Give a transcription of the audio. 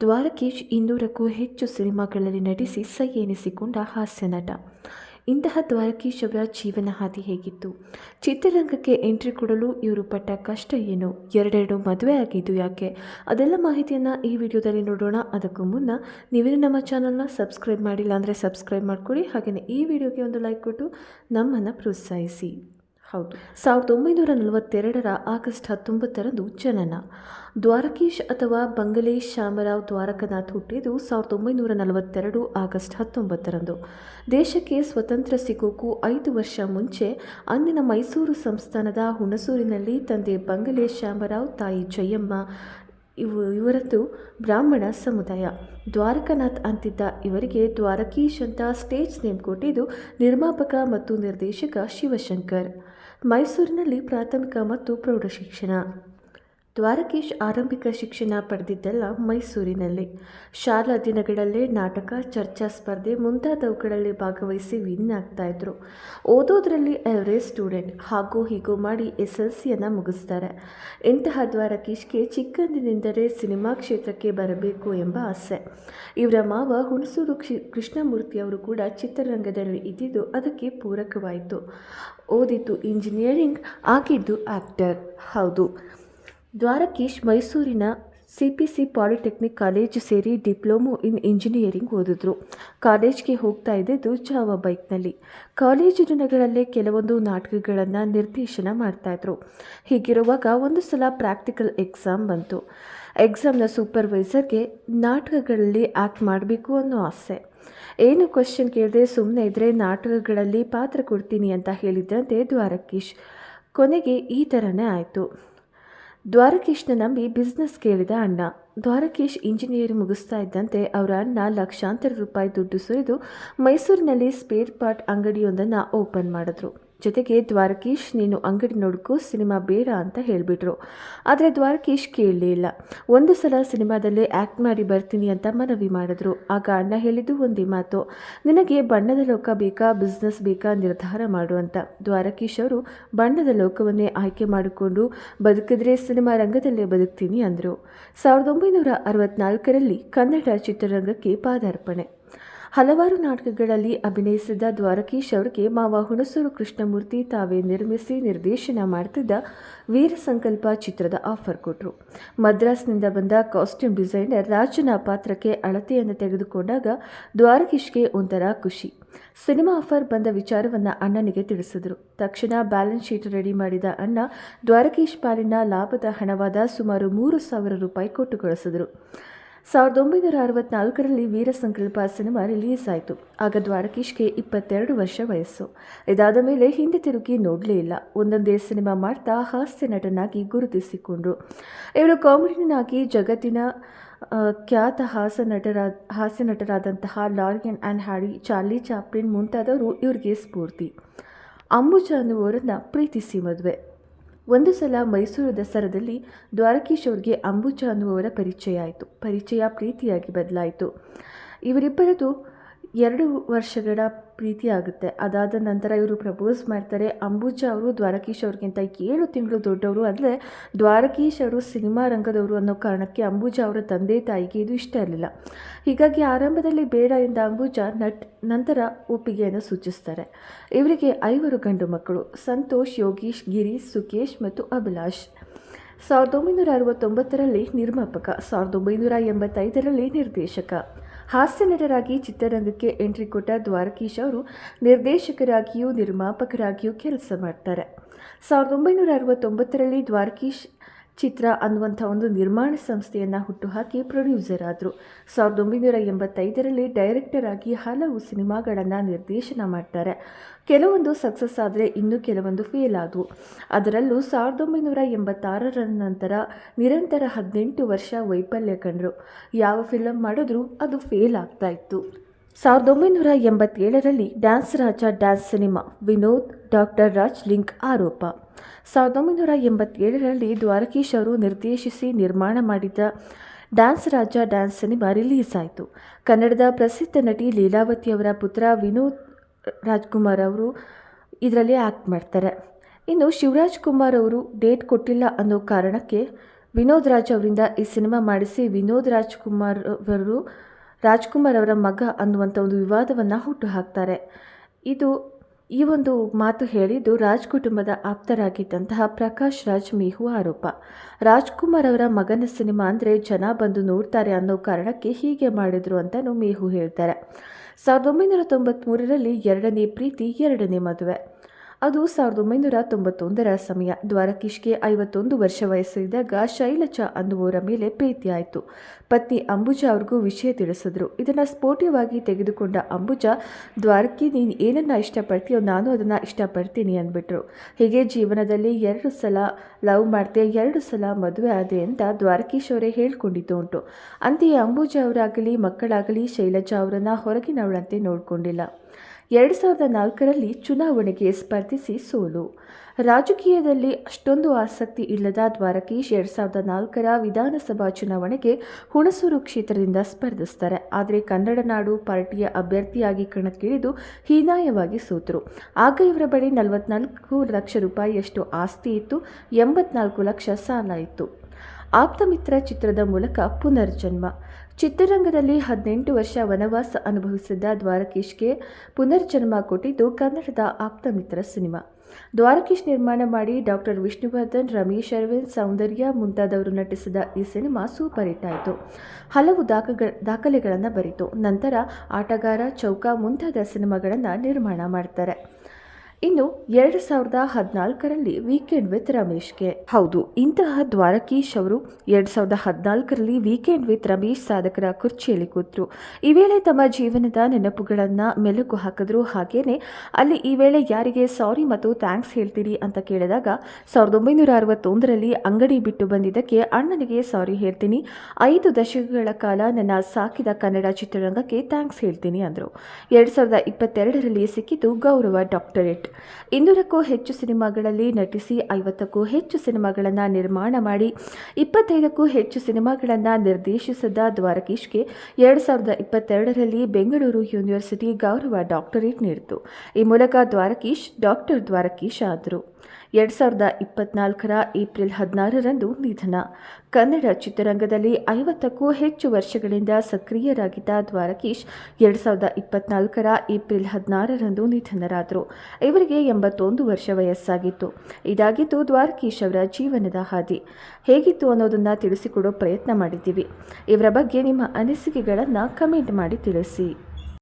ದ್ವಾರಕೀಶ್ ಇನ್ನೂರಕ್ಕೂ ಹೆಚ್ಚು ಸಿನಿಮಾಗಳಲ್ಲಿ ನಟಿಸಿ ಸೈ ಎನಿಸಿಕೊಂಡ ಹಾಸ್ಯ ನಟ. ಇಂತಹ ದ್ವಾರಕೀಶ್ ಅವರ ಜೀವನ ಹಾದಿ ಹೇಗಿತ್ತು? ಚಿತ್ರರಂಗಕ್ಕೆ ಎಂಟ್ರಿ ಕೊಡಲು ಇವರು ಪಟ್ಟ ಕಷ್ಟ ಏನು? ಎರಡೆರಡು ಮದುವೆ ಆಗಿದ್ದು ಯಾಕೆ? ಅದೆಲ್ಲ ಮಾಹಿತಿಯನ್ನು ಈ ವಿಡಿಯೋದಲ್ಲಿ ನೋಡೋಣ. ಅದಕ್ಕೂ ಮುನ್ನ ನೀವೇ ನಮ್ಮ ಚಾನಲ್ನ ಸಬ್ಸ್ಕ್ರೈಬ್ ಮಾಡಿಲ್ಲ ಅಂದರೆ ಸಬ್ಸ್ಕ್ರೈಬ್ ಮಾಡ್ಕೊಳ್ಳಿ. ಹಾಗೆಯೇ ಈ ವಿಡಿಯೋಗೆ ಒಂದು ಲೈಕ್ ಕೊಟ್ಟು ನಮ್ಮನ್ನು ಪ್ರೋತ್ಸಾಹಿಸಿ. ಹೌದು. ಸಾವಿರದ ಒಂಬೈನೂರ ನಲವತ್ತೆರಡರ ಆಗಸ್ಟ್ ಹತ್ತೊಂಬತ್ತರಂದು ಜನನ. ದ್ವಾರಕೀಶ್ ಅಥವಾ ಬಂಗಲೇಶ್ ಶಾಮರಾವ್ ದ್ವಾರಕನಾಥ್ ಹುಟ್ಟಿದ್ದು ಸಾವಿರದ ಒಂಬೈನೂರ ನಲವತ್ತೆರಡು ಆಗಸ್ಟ್ ಹತ್ತೊಂಬತ್ತರಂದು. ದೇಶಕ್ಕೆ ಸ್ವತಂತ್ರ ಸಿಗೋಕ್ಕೂ ಐದು ವರ್ಷ ಮುಂಚೆ ಅಂದಿನ ಮೈಸೂರು ಸಂಸ್ಥಾನದ ಹುಣಸೂರಿನಲ್ಲಿ ತಂದೆ ಬಂಗಲೇಶ್ ಶಾಮರಾವ್ ತಾಯಿ ಜಯಮ್ಮ, ಇವು ಇವರದ್ದು ಬ್ರಾಹ್ಮಣ ಸಮುದಾಯ. ದ್ವಾರಕನಾಥ್ ಅಂತಿದ್ದ ಇವರಿಗೆ ದ್ವಾರಕೀಶ್ ಅಂತ ಸ್ಟೇಜ್ ನೇಮ್ ಕೊಟ್ಟಿದ್ದು ನಿರ್ಮಾಪಕ ಮತ್ತು ನಿರ್ದೇಶಕ ಶಿವಶಂಕರ್. ಮೈಸೂರಿನಲ್ಲಿ ಪ್ರಾಥಮಿಕ ಮತ್ತು ಪ್ರೌಢಶಿಕ್ಷಣ. ದ್ವಾರಕೀಶ್ ಆರಂಭಿಕ ಶಿಕ್ಷಣ ಪಡೆದಿದ್ದೆಲ್ಲ ಮೈಸೂರಿನಲ್ಲಿ. ಶಾಲಾ ದಿನಗಳಲ್ಲೇ ನಾಟಕ, ಚರ್ಚಾ ಸ್ಪರ್ಧೆ ಮುಂತಾದವುಗಳಲ್ಲಿ ಭಾಗವಹಿಸಿ ವಿನ್ ಆಗ್ತಾಯಿದ್ರು ಓದೋದ್ರಲ್ಲಿ ಎವರೇಜ್ ಸ್ಟೂಡೆಂಟ್. ಹಾಗೂ ಹೀಗೂ ಮಾಡಿ ಎಸ್ ಎಲ್ ಸಿಯನ್ನು ಮುಗಿಸ್ತಾರೆ. ಇಂತಹ ದ್ವಾರಕೀಶ್ಗೆ ಚಿಕ್ಕಂದಿನಿಂದಲೇ ಸಿನಿಮಾ ಕ್ಷೇತ್ರಕ್ಕೆ ಬರಬೇಕು ಎಂಬ ಆಸೆ. ಇವರ ಮಾವ ಹುಣಸೂರು ಕ್ಷಿ ಕೃಷ್ಣಮೂರ್ತಿಯವರು ಕೂಡ ಚಿತ್ರರಂಗದಲ್ಲಿ ಇದ್ದಿದ್ದು ಅದಕ್ಕೆ ಪೂರಕವಾಯಿತು. ಓದಿದ್ದು ಇಂಜಿನಿಯರಿಂಗ್, ಆಗಿದ್ದು ಆ್ಯಕ್ಟರ್ ಹೌದು. ದ್ವಾರಕೀಶ್ ಮೈಸೂರಿನ C P C polytechnic college ಸೇರಿ ಡಿಪ್ಲೊಮೊ ಇನ್ ಇಂಜಿನಿಯರಿಂಗ್ ಓದಿದ್ರು. ಕಾಲೇಜ್ಗೆ ಹೋಗ್ತಾ ಇದ್ದಿದ್ದು ಜಾವ ಬೈಕ್ನಲ್ಲಿ. ಕಾಲೇಜು ದಿನಗಳಲ್ಲೇ ಕೆಲವೊಂದು ನಾಟಕಗಳನ್ನು ನಿರ್ದೇಶನ ಮಾಡ್ತಾಯಿದ್ರು ಹೀಗಿರುವಾಗ ಒಂದು ಸಲ ಪ್ರಾಕ್ಟಿಕಲ್ ಎಕ್ಸಾಮ್ ಬಂತು. ಎಕ್ಸಾಮ್ನ ಸೂಪರ್ವೈಸರ್ಗೆ ನಾಟಕಗಳಲ್ಲಿ ಆ್ಯಕ್ಟ್ ಮಾಡಬೇಕು ಅನ್ನೋ ಆಸೆ. ಏನು ಕ್ವಶನ್ ಕೇಳಿದೆ ಸುಮ್ಮನೆ ಇದ್ದರೆ ನಾಟಕಗಳಲ್ಲಿ ಪಾತ್ರ ಕೊಡ್ತೀನಿ ಅಂತ ಹೇಳಿದ್ರಂತೆ ದ್ವಾರಕೀಶ್. ಕೊನೆಗೆ ಈ ಥರನೇ ಆಯಿತು. ದ್ವಾರಕೀಶ್ನ ನಂಬಿ ಬಿಸ್ನೆಸ್ ಕೇಳಿದ ಅಣ್ಣ. ದ್ವಾರಕೀಶ್ ಇಂಜಿನಿಯರ್ ಮುಗಿಸ್ತಾ ಇದ್ದಂತೆ ಅವರ ಅಣ್ಣ ಲಕ್ಷಾಂತರ ರೂಪಾಯಿ ದುಡ್ಡು ಸುರಿದು ಮೈಸೂರಿನಲ್ಲಿ ಸ್ಪೇರ್ ಪಾರ್ಟ್ ಅಂಗಡಿಯೊಂದನ್ನು ಓಪನ್ ಮಾಡಿದ್ರು. ಜೊತೆಗೆ ದ್ವಾರಕೀಶ್, ನೀನು ಅಂಗಡಿ ನೋಡ್ಕೋ, ಸಿನಿಮಾ ಬೇಡ ಅಂತ ಹೇಳಿಬಿಟ್ರು. ಆದರೆ ದ್ವಾರಕೀಶ್ ಕೇಳಲೇ ಇಲ್ಲ. ಒಂದು ಸಲ ಸಿನಿಮಾದಲ್ಲೇ ಆ್ಯಕ್ಟ್ ಮಾಡಿ ಬರ್ತೀನಿ ಅಂತ ಮನವಿ ಮಾಡಿದ್ರು. ಆಗ ಅಣ್ಣ ಹೇಳಿದ್ದು ಒಂದೇ ಮಾತು, ನಿನಗೆ ಬಣ್ಣದ ಲೋಕ ಬೇಕಾ ಬಿಸ್ನೆಸ್ ಬೇಕಾ ನಿರ್ಧಾರ ಮಾಡು ಅಂತ. ದ್ವಾರಕೀಶ್ ಅವರು, ಬಣ್ಣದ ಲೋಕವನ್ನೇ ಆಯ್ಕೆ ಮಾಡಿಕೊಂಡು ಬದುಕಿದ್ರೆ ಸಿನಿಮಾ ರಂಗದಲ್ಲೇ ಬದುಕ್ತೀನಿ ಅಂದರು. ಸಾವಿರದ ಒಂಬೈನೂರ ಅರವತ್ನಾಲ್ಕರಲ್ಲಿ ಕನ್ನಡ ಚಿತ್ರರಂಗಕ್ಕೆ ಪಾದಾರ್ಪಣೆ. ಹಲವಾರು ನಾಟಕಗಳಲ್ಲಿ ಅಭಿನಯಿಸಿದ ದ್ವಾರಕೀಶ್ ಅವರಿಗೆ ಮಾವ ಹುಣಸೂರು ಕೃಷ್ಣಮೂರ್ತಿ ತಾವೇ ನಿರ್ಮಿಸಿ ನಿರ್ದೇಶನ ಮಾಡ್ತಿದ್ದ ವೀರ ಸಂಕಲ್ಪ ಚಿತ್ರದ ಆಫರ್ ಕೊಟ್ಟರು ಮದ್ರಾಸ್ನಿಂದ ಬಂದ ಕಾಸ್ಟ್ಯೂಮ್ ಡಿಸೈನರ್ ರಾಜನ ಪಾತ್ರಕ್ಕೆ ಅಳತೆಯನ್ನು ತೆಗೆದುಕೊಂಡಾಗ ದ್ವಾರಕೀಶ್ಗೆ ಒಂಥರ ಖುಷಿ. ಸಿನಿಮಾ ಆಫರ್ ಬಂದ ವಿಚಾರವನ್ನು ಅಣ್ಣನಿಗೆ ತಿಳಿಸಿದರು. ತಕ್ಷಣ ಬ್ಯಾಲೆನ್ಸ್ ಶೀಟ್ ರೆಡಿ ಮಾಡಿದ ಅಣ್ಣ ದ್ವಾರಕೀಶ್ ಪಾಲಿನ ಲಾಭದ ಹಣವಾದ ಸುಮಾರು ಮೂರು ಸಾವಿರ ರೂಪಾಯಿ ಕೊಟ್ಟು ಕಳಿಸಿದರು ಸಾವಿರದ ಒಂಬೈನೂರ ಅರವತ್ನಾಲ್ಕರಲ್ಲಿ ವೀರಸಂಕಲ್ಪ ಸಿನಿಮಾ ರಿಲೀಸ್ ಆಯಿತು ಆಗ ದ್ವಾರಕೀಶ್ಗೆ ಇಪ್ಪತ್ತೆರಡು ವರ್ಷ ವಯಸ್ಸು. ಇದಾದ ಮೇಲೆ ಹಿಂದೆ ತಿರುಗಿ ನೋಡಲೇ ಇಲ್ಲ. ಒಂದೊಂದೇ ಸಿನಿಮಾ ಮಾಡ್ತಾ ಹಾಸ್ಯ ನಟನಾಗಿ ಗುರುತಿಸಿಕೊಂಡ್ರು. ಇವರು ಕಾಮಿಡಿಯನ್ನಾಗಿ ಜಗತ್ತಿನ ಖ್ಯಾತ ಹಾಸ್ಯ ನಟರ, ಹಾಸ್ಯ ನಟರಾದಂತಹ Laurel and Hardy, Charlie Chaplin ಮುಂತಾದವರು ಇವರಿಗೆ ಸ್ಫೂರ್ತಿ. ಅಂಬುಜ ಅನ್ನುವರನ್ನು ಪ್ರೀತಿಸಿ ಮದುವೆ. ಒಂದು ಸಲ ಮೈಸೂರು ದಸರಾದಲ್ಲಿ ದ್ವಾರಕೀಶ್ ಅವ್ರಿಗೆ ಅಂಬುಜ ಅನ್ನುವವರ ಪರಿಚಯ ಆಯಿತು. ಪರಿಚಯ ಪ್ರೀತಿಯಾಗಿ ಬದಲಾಯಿತು. ಇವರಿಬ್ಬರದು ಎರಡು ವರ್ಷಗಳ ಪ್ರೀತಿ ಆಗುತ್ತೆ. ಅದಾದ ನಂತರ ಇವರು ಪ್ರಪೋಸ್ ಮಾಡ್ತಾರೆ. ಅಂಬುಜ ಅವರು, ದ್ವಾರಕೀಶ್ ಅವ್ರಿಗಿಂತ ಏಳು ತಿಂಗಳು ದೊಡ್ಡವರು ಅಂದರೆ ದ್ವಾರಕೀಶ್ ಅವರು ಸಿನಿಮಾ ರಂಗದವರು ಅನ್ನೋ ಕಾರಣಕ್ಕೆ ಅಂಬುಜ ಅವರ ತಂದೆ ತಾಯಿಗೆ ಇದು ಇಷ್ಟ ಇರಲಿಲ್ಲ. ಹೀಗಾಗಿ ಆರಂಭದಲ್ಲಿ ಬೇಡ ಎಂದ ಅಂಬುಜ ನಟ್ ನಂತರ ಒಪ್ಪಿಗೆಯನ್ನು ಸೂಚಿಸ್ತಾರೆ. ಇವರಿಗೆ ಐವರು ಗಂಡು ಮಕ್ಕಳು, ಸಂತೋಷ್, ಯೋಗೀಶ್, ಗಿರೀಶ್, ಸುಕೇಶ್ ಮತ್ತು ಅಭಿಲಾಷ್. ಸಾವಿರದ ಒಂಬೈನೂರ ಅರವತ್ತೊಂಬತ್ತರಲ್ಲಿ ನಿರ್ಮಾಪಕ, ಸಾವಿರದ ಒಂಬೈನೂರ ಎಂಬತ್ತೈದರಲ್ಲಿ ನಿರ್ದೇಶಕ. ಹಾಸ್ಯ ನಟರಾಗಿ ಚಿತ್ರರಂಗಕ್ಕೆ ಎಂಟ್ರಿ ಕೊಟ್ಟ ದ್ವಾರಕೀಶ್ ಅವರು ನಿರ್ದೇಶಕರಾಗಿಯೂ, ನಿರ್ಮಾಪಕರಾಗಿಯೂ ಕೆಲಸ ಮಾಡ್ತಾರೆ. ಸಾವಿರದ ಒಂಬೈನೂರ ಅರವತ್ತೊಂಬತ್ತರಲ್ಲಿ ದ್ವಾರಕೀಶ್ ಚಿತ್ರ ಅನ್ನುವಂಥ ಒಂದು ನಿರ್ಮಾಣ ಸಂಸ್ಥೆಯನ್ನು ಹುಟ್ಟುಹಾಕಿ ಪ್ರೊಡ್ಯೂಸರ್ ಆದರು. ಸಾವಿರದ ಒಂಬೈನೂರ ಎಂಬತ್ತೈದರಲ್ಲಿ ಡೈರೆಕ್ಟರ್ ಆಗಿ ಹಲವು ಸಿನಿಮಾಗಳನ್ನು ನಿರ್ದೇಶನ ಮಾಡ್ತಾರೆ. ಕೆಲವೊಂದು ಸಕ್ಸಸ್ ಆದರೆ ಇನ್ನೂ ಕೆಲವೊಂದು ಫೇಲ್ ಆದವು. ಅದರಲ್ಲೂ ಸಾವಿರದ ಒಂಬೈನೂರ ಎಂಬತ್ತಾರರ ನಂತರ ನಿರಂತರ ಹದಿನೆಂಟು ವರ್ಷ ವೈಫಲ್ಯ ಕಂಡರು. ಯಾವ ಫಿಲಮ್ ಮಾಡಿದ್ರೂ ಅದು ಫೇಲ್ ಆಗ್ತಾ ಇತ್ತು. ಸಾವಿರದ ಒಂಬೈನೂರ ಎಂಬತ್ತೇಳರಲ್ಲಿ dance Raja dance cinema Vinod, doctor Raj link ಆರೋಪ. ಸಾವಿರದ ಒಂಬೈನೂರ ಎಂಬತ್ತೇಳರಲ್ಲಿ ದ್ವಾರಕೀಶ್ ಅವರು ನಿರ್ದೇಶಿಸಿ ನಿರ್ಮಾಣ ಮಾಡಿದ dance Raja dance cinema release ಆಯಿತು ಕನ್ನಡದ ಪ್ರಸಿದ್ಧ ನಟಿ ಲೀಲಾವತಿ ಅವರ ಪುತ್ರ ವಿನೋದ್ ರಾಜ್ಕುಮಾರ್ ಅವರು ಇದರಲ್ಲಿ ಆ್ಯಕ್ಟ್ ಮಾಡ್ತಾರೆ. ಇನ್ನು ಶಿವರಾಜ್ ಕುಮಾರ್ ಅವರು ಡೇಟ್ ಕೊಟ್ಟಿಲ್ಲ ಅನ್ನೋ ಕಾರಣಕ್ಕೆ ವಿನೋದ್ ರಾಜ್ ಅವರಿಂದ ಈ ಸಿನಿಮಾ ಮಾಡಿಸಿ ವಿನೋದ್ ರಾಜ್ಕುಮಾರ್ ಅವರು ರಾಜ್ಕುಮಾರ್ ಅವರ ಮಗ ಅನ್ನುವಂಥ ಒಂದು ವಿವಾದವನ್ನು ಹುಟ್ಟು ಹಾಕ್ತಾರೆ ಇದು ಈ ಒಂದು ಮಾತು ಹೇಳಿದ್ದು ರಾಜ್ ಕುಟುಂಬದ ಆಪ್ತರಾಗಿದ್ದಂತಹ ಪ್ರಕಾಶ್ ರಾಜ್ ಮೇಹು ಆರೋಪ. ರಾಜ್ಕುಮಾರ್ ಅವರ ಮಗನ ಸಿನಿಮಾ ಅಂದರೆ ಜನ ಬಂದು ನೋಡ್ತಾರೆ ಅನ್ನೋ ಕಾರಣಕ್ಕೆ ಹೀಗೆ ಮಾಡಿದ್ರು ಅಂತಲೂ ಮೇಹು ಹೇಳ್ತಾರೆ. ಸಾವಿರದ ಒಂಬೈನೂರ ತೊಂಬತ್ತ್ಮೂರರಲ್ಲಿ ಎರಡನೇ ಪ್ರೀತಿ, ಎರಡನೇ ಮದುವೆ. ಅದು ಸಾವಿರದ ಒಂಬೈನೂರ ತೊಂಬತ್ತೊಂದರ ಸಮಯ. ದ್ವಾರಕೀಶ್ಗೆ ಐವತ್ತೊಂದು ವರ್ಷ ವಯಸ್ಸಿದ್ದಾಗ ಶೈಲಜಾ ಅನ್ನುವರ ಮೇಲೆ ಪ್ರೀತಿಯಾಯಿತು ಪತ್ನಿ ಅಂಬುಜಾ ಅವ್ರಿಗೂ ವಿಷಯ ತಿಳಿಸಿದ್ರು. ಇದನ್ನು ಸ್ಫೋಟವಾಗಿ ತೆಗೆದುಕೊಂಡ ಅಂಬುಜಾ, ದ್ವಾರಕಿ, ನೀನು ಏನನ್ನ ಇಷ್ಟಪಡ್ತೀಯೋ ನಾನು ಅದನ್ನು ಇಷ್ಟಪಡ್ತೀನಿ ಅಂದ್ಬಿಟ್ರು. ಹೀಗೆ ಜೀವನದಲ್ಲಿ ಎರಡು ಸಲ ಲವ್ ಮಾಡಿದೆ, ಎರಡು ಸಲ ಮದುವೆ ಆದೆ ಅಂತ ದ್ವಾರಕೀಶ್ ಅವರೇ ಹೇಳ್ಕೊಂಡಿದ್ದು ಉಂಟು. ಅಂತೆಯೇ ಅಂಬುಜಾ ಅವರಾಗಲಿ, ಮಕ್ಕಳಾಗಲಿ ಶೈಲಜಾ ಅವರನ್ನು ಹೊರಗಿನವಳಂತೆ ನೋಡಿಕೊಂಡಿಲ್ಲ. ಎರಡು ಸಾವಿರದ ನಾಲ್ಕರಲ್ಲಿ ಚುನಾವಣೆಗೆ ಸ್ಪರ್ಧಿಸಿ ಸೋಲು. ರಾಜಕೀಯದಲ್ಲಿ ಅಷ್ಟೊಂದು ಆಸಕ್ತಿ ಇಲ್ಲದ ದ್ವಾರಕೀಶ್ ಎರಡು ಸಾವಿರದ ನಾಲ್ಕರ ವಿಧಾನಸಭಾ ಚುನಾವಣೆಗೆ ಹುಣಸೂರು ಕ್ಷೇತ್ರದಿಂದ ಸ್ಪರ್ಧಿಸ್ತಾರೆ. ಆದರೆ ಕನ್ನಡ ನಾಡು ಪಾರ್ಟಿಯ ಅಭ್ಯರ್ಥಿಯಾಗಿ ಕಣಕ್ಕಿಳಿದು ಹೀನಾಯವಾಗಿ ಸೋತರು. ಆಗ ಇವರ ಬಳಿ ನಲವತ್ನಾಲ್ಕು ಲಕ್ಷ ರೂಪಾಯಿಯಷ್ಟು ಆಸ್ತಿ ಇತ್ತು, ಎಂಬತ್ನಾಲ್ಕು ಲಕ್ಷ ಸಾಲ ಇತ್ತು. ಆಪ್ತಮಿತ್ರ ಚಿತ್ರದ ಮೂಲಕ ಪುನರ್ಜನ್ಮ. ಚಿತ್ರರಂಗದಲ್ಲಿ ಹದಿನೆಂಟು ವರ್ಷ ವನವಾಸ ಅನುಭವಿಸಿದ್ದ ದ್ವಾರಕೀಶ್ಗೆ ಪುನರ್ಜನ್ಮ ಕೊಟ್ಟಿದ್ದು ಕನ್ನಡದ ಆಪ್ತಮಿತ್ರ ಸಿನಿಮಾ. ದ್ವಾರಕೀಶ್ ನಿರ್ಮಾಣ ಮಾಡಿ ಡಾಕ್ಟರ್ ವಿಷ್ಣುವರ್ಧನ್, ರಮೇಶ್ ಅರವಿಂದ್, ಸೌಂದರ್ಯ ಮುಂತಾದವರು ನಟಿಸಿದ ಈ ಸಿನಿಮಾ ಸೂಪರ್ ಹಿಟ್ ಆಯಿತು. ಹಲವು ದಾಖಲೆಗಳನ್ನು ಬರಿತು. ನಂತರ ಆಟಗಾರ ಚೌಕ ಮುಂತಾದ ಸಿನಿಮಾಗಳನ್ನು ನಿರ್ಮಾಣ ಮಾಡ್ತಾರೆ. ಇನ್ನು ಎರಡು ಸಾವಿರದ ಹದಿನಾಲ್ಕರಲ್ಲಿ ವೀಕೆಂಡ್ ವಿತ್ ರಮೇಶ್ಗೆ. ಹೌದು, ಇಂತಹ ದ್ವಾರಕೀಶ್ ಅವರು ಎರಡು ಸಾವಿರದ ಹದಿನಾಲ್ಕರಲ್ಲಿ ವೀಕೆಂಡ್ ವಿತ್ ರಮೇಶ್ ಸಾಧಕರ ಕುರ್ಚಿಯಲ್ಲಿ ಕೂತರು. ಈ ವೇಳೆ ತಮ್ಮ ಜೀವನದ ನೆನಪುಗಳನ್ನು ಮೆಲುಕು ಹಾಕಿದ್ರು. ಹಾಗೇನೆ ಅಲ್ಲಿ ಈ ವೇಳೆ ಯಾರಿಗೆ ಸಾರಿ ಮತ್ತು ಥ್ಯಾಂಕ್ಸ್ ಹೇಳ್ತೀರಿ ಅಂತ ಕೇಳಿದಾಗ ಸಾವಿರದ ಒಂಬೈನೂರ ಅರವತ್ತೊಂದರಲ್ಲಿ ಅಂಗಡಿ ಬಿಟ್ಟು ಬಂದಿದ್ದಕ್ಕೆ ಅಣ್ಣನಿಗೆ ಸಾರಿ ಹೇಳ್ತೀನಿ. ಐದು ದಶಕಗಳ ಕಾಲ ನನ್ನ ಸಾಕಿದ ಕನ್ನಡ ಚಿತ್ರರಂಗಕ್ಕೆ ಥ್ಯಾಂಕ್ಸ್ ಹೇಳ್ತೀನಿ ಅಂದರು. ಎರಡು ಸಾವಿರದ ಇಪ್ಪತ್ತೆರಡರಲ್ಲಿ ಸಿಕ್ಕಿದ್ದು ಗೌರವ ಡಾಕ್ಟರೇಟ್. ಇನ್ನೂರಕ್ಕೂ ಹೆಚ್ಚು ಸಿನಿಮಾಗಳಲ್ಲಿ ನಟಿಸಿ, ಐವತ್ತಕ್ಕೂ ಹೆಚ್ಚು ಸಿನಿಮಾಗಳನ್ನು ನಿರ್ಮಾಣ ಮಾಡಿ, ಇಪ್ಪತ್ತೈದಕ್ಕೂ ಹೆಚ್ಚು ಸಿನಿಮಾಗಳನ್ನು ನಿರ್ದೇಶಿಸಿದ ದ್ವಾರಕೀಶ್ಗೆ ಎರಡು ಸಾವಿರದ ಇಪ್ಪತ್ತೆರಡರಲ್ಲಿ ಬೆಂಗಳೂರು ಯೂನಿವರ್ಸಿಟಿ ಗೌರವ ಡಾಕ್ಟರೇಟ್ ನೀಡಿತು. ಈ ಮೂಲಕ ದ್ವಾರಕೀಶ್ ಡಾಕ್ಟರ್ ದ್ವಾರಕೀಶ್ ಆದರು. ಎರಡು ಸಾವಿರದ ಇಪ್ಪತ್ನಾಲ್ಕರ ಏಪ್ರಿಲ್ ಹದಿನಾರರಂದು ನಿಧನ. ಕನ್ನಡ ಚಿತ್ರರಂಗದಲ್ಲಿ ಐವತ್ತಕ್ಕೂ ಹೆಚ್ಚು ವರ್ಷಗಳಿಂದ ಸಕ್ರಿಯರಾಗಿದ್ದ ದ್ವಾರಕೀಶ್ ಎರಡು ಸಾವಿರದ ಇಪ್ಪತ್ನಾಲ್ಕರ ಏಪ್ರಿಲ್ ಹದಿನಾರರಂದು ನಿಧನರಾದರು. ಇವರಿಗೆ ಎಂಬತ್ತೊಂದು ವರ್ಷ ವಯಸ್ಸಾಗಿತ್ತು. ಇದಾಗಿತ್ತು ದ್ವಾರಕೀಶ್ ಅವರ ಜೀವನದ ಹಾದಿ. ಹೇಗಿತ್ತು ಅನ್ನೋದನ್ನು ತಿಳಿಸಿಕೊಡೋ ಪ್ರಯತ್ನ ಮಾಡಿದ್ದೀವಿ. ಇವರ ಬಗ್ಗೆ ನಿಮ್ಮ ಅನಿಸಿಕೆಗಳನ್ನು ಕಮೆಂಟ್ ಮಾಡಿ ತಿಳಿಸಿ.